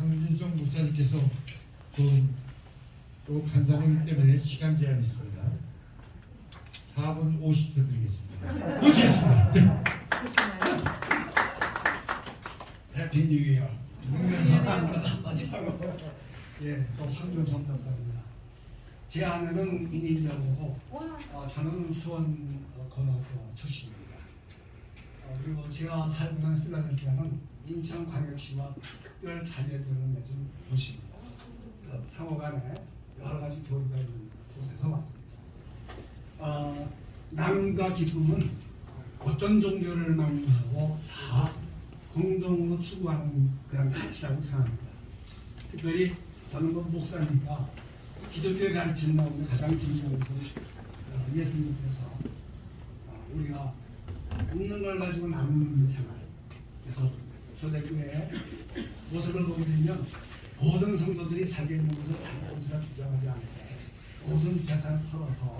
황준성 목사님께서 좀, 또 간단하기 때문에 시간 제한이 있습니다. 4분 50초 드리겠습니다. 모시겠습니다. 네. 해피 뉴 이어. 누구면서 한마디 하고 예, 저 황준성 박사입니다. 제 아내는 인일여고고 어, 저는 수원 어, 고등학교 출신입니다. 어, 그리고 제가 살고 있는 필라델피아는 인천광역시와 특별 자녀들을 맺은 도시입니다. 어, 상호간에 여러 가지 교류가 있는 곳에서 왔습니다. 어, 나눔과 기쁨은 어떤 종교를 만나고 다 공동으로 추구하는 그런 가치라고 생각합니다. 특별히 저는 뭐 목사니까 기독교의 가르침 나오는 가장 중요한 것은 어, 예수님께서 어, 우리가 웃는 걸 가지고 나누는 생활. 그래서 초대교회 모습을 보게 되면 모든 성도들이 자기 있는 것을 자기 것이라 주장하지 않고 모든 재산을 털어서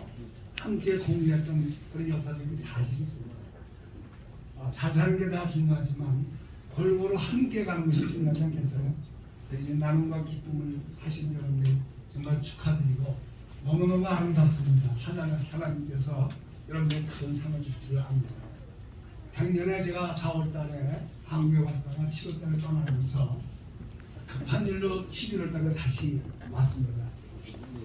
함께 공유했던 그런 역사적인 사실이 있습니다. 어, 잘 사는 게다 중요하지만 골고루 함께 가는 것이 중요하지 않겠어요? 이제 나눔과 기쁨을 하신 여러분들 정말 축하드리고 너무너무 아름답습니다. 하나님, 하나님께서 여러분들 큰 상을 주실 줄 압니다. 작년에 제가 4월 달에 한국에 왔다 가 7월 달에 떠나면서 급한 일로 11월 달에 다시 왔습니다.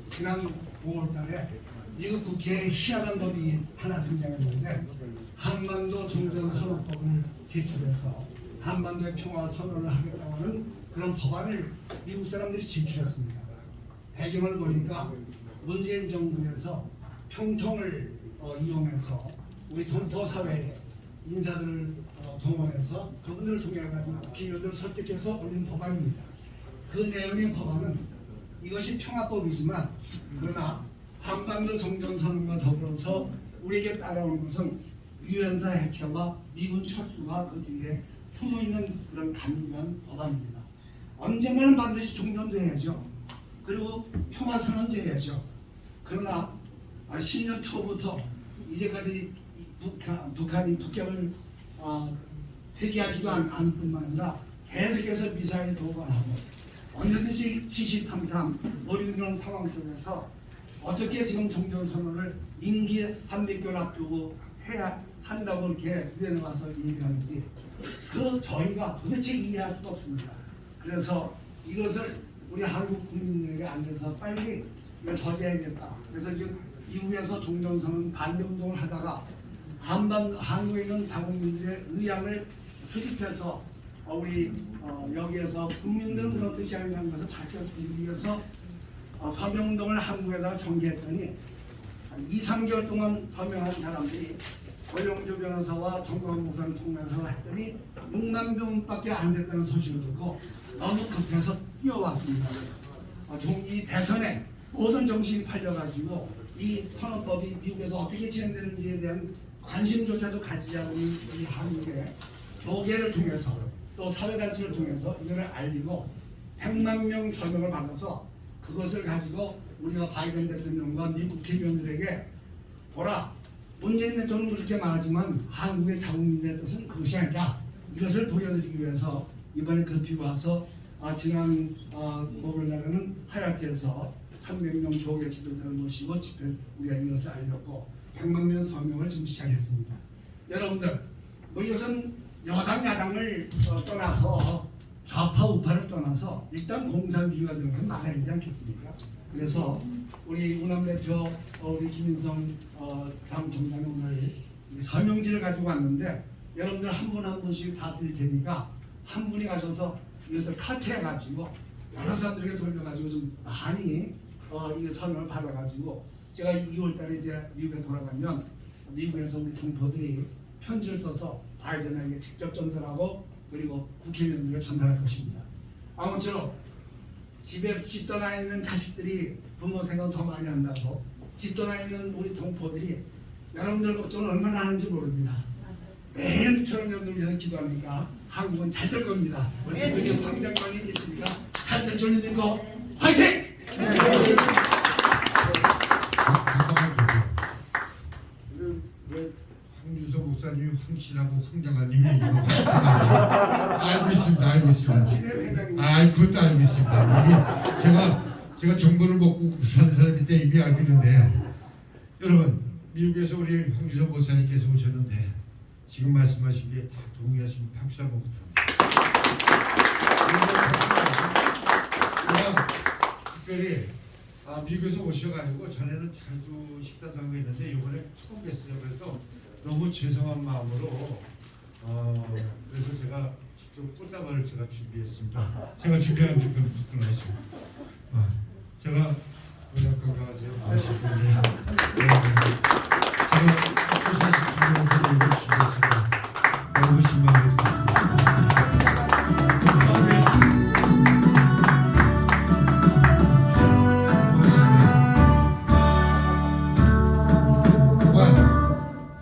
지난 5월 달에 미국 국회에 희한한 법이 하나 등장했는데 한반도 종전선언법을 제출해서 한반도의 평화 선언을 하겠다고 하는 그런 법안을 미국 사람들이 제출했습니다. 배경을 보니까 문재인 정부에서 평통을 어, 이용해서 우리 동포 사회에 인사들을 어, 동원해서 그분들을 통해 가지고 기여들을 설득해서 올린 법안입니다. 그 내용의 법안은 이것이 평화법이지만 그러나 한반도 종전선언과 더불어서 우리에게 따라오는 것은 유엔사 해체와 미군 철수가 그 뒤에 품어 있는 그런 간교한 법안입니다. 언젠가는 반드시 종전돼야죠. 그리고 평화선언돼야죠. 그러나 10년 초부터 이제까지 이 북한, 북한이 북경을 어, 회개하지도 않, 않을 뿐만 아니라 계속해서 미사일 도발하고 언제든지 지시탐탐 노리는 상황 속에서 어떻게 지금 종전 선언을 임기 한몇 개월 앞두고 해야 한다고 이렇게 유엔에 와서 얘기하는지 그 저희가 도대체 이해할 수가 없습니다. 그래서 이것을 우리 한국 국민들에게 알려서 빨리 이걸 저지해야겠다. 그래서 지금 미국에서 종전선언 반대 운동을 하다가 한반 한국에 있는 자국민들의 의향을 수집해서 어, 우리 어, 여기에서 국민들은 그런 뜻이 아니라는 것을 밝혀주기 위해서 어, 서명운동을 한국에다가 전개했더니 한 2, 3개월 동안 서명한 사람들이 고용주 변호사와 정광 목사를 통해서 했더니 6만 명밖에 안 됐다는 소식을 듣고 너무 급해서 뛰어왔습니다. 이 대선에 모든 정신이 팔려가지고 이 선언법이 미국에서 어떻게 진행되는지에 대한 관심조차도 가지지 않은 이 한국의 교계를 통해서 또 사회단체를 통해서 이걸 알리고 100만 명 서명을 받아서 그것을 가지고 우리가 바이든 대통령과 미국 국회의원들에게 보라 문재인 대통령 그렇게 말하지만 한국의 자국민의 뜻은 그것이 아니라 이것을 보여드리기 위해서 이번에 급히 와서 아, 지난 아, 목요일 날에는 하얏트에서 300명 교계 지도자를 모시고 집회 우리가 이것을 알렸고 100만 명 서명을 지금 시작했습니다. 여러분들 뭐 이것은 여당 야당을 어, 떠나서 좌파 우파를 떠나서 일단 공산주의가 되는 건 막아야 되지 않겠습니까? 그래서 우리 우남 대표 어, 우리 김인성 어, 사무총장이 오늘 이 서명지를 가지고 왔는데 여러분들 한분한 분씩 다 드릴 테니까 한 분이 가셔서 이것을 카트해 가지고 여러 사람들에게 돌려가지고 좀 많이 어, 이 서명을 받아가지고 제가 2월달에 이제 미국에 돌아가면 미국에서 우리 동포들이 편지를 써서 바이든에게 직접 전달하고 그리고 국회의원들에게 전달할 것입니다. 아무쪼록 집에 집 떠나 있는 자식들이 부모 생각 더 많이 한다고 집 떠나 있는 우리 동포들이 여러분들 걱정을 얼마나 하는지 모릅니다. 매일처럼 여러분들 위해서 기도하니까 한국은 잘 될 겁니다. 우리 여기 황장관이 있으니까 잘될 줄 믿고 화이팅! 황준성 목사님이 이거 화이팅하세요. 알고 있습니다. 알고 있습니다. 아, 그것도 알고 있습니다. 이미 제가 제가 정보를 먹고 사는 사람인데 이미 알고 있는데요. 여러분 미국에서 우리 황기선 목사님께서 오셨는데 지금 말씀하신 게 다 동의하시면 박수 한번 부탁드립니다. 특별히 아, 미국에서 오셔가지고 전에는 자주 식사도 하고 있는데 이번에 처음 뵀어요. 그래서 너무 죄송한 마음으로 어, 그래서 제가 직접 꽃다발을 제가 준비했습니다. 제가 준비한 어, 제가 오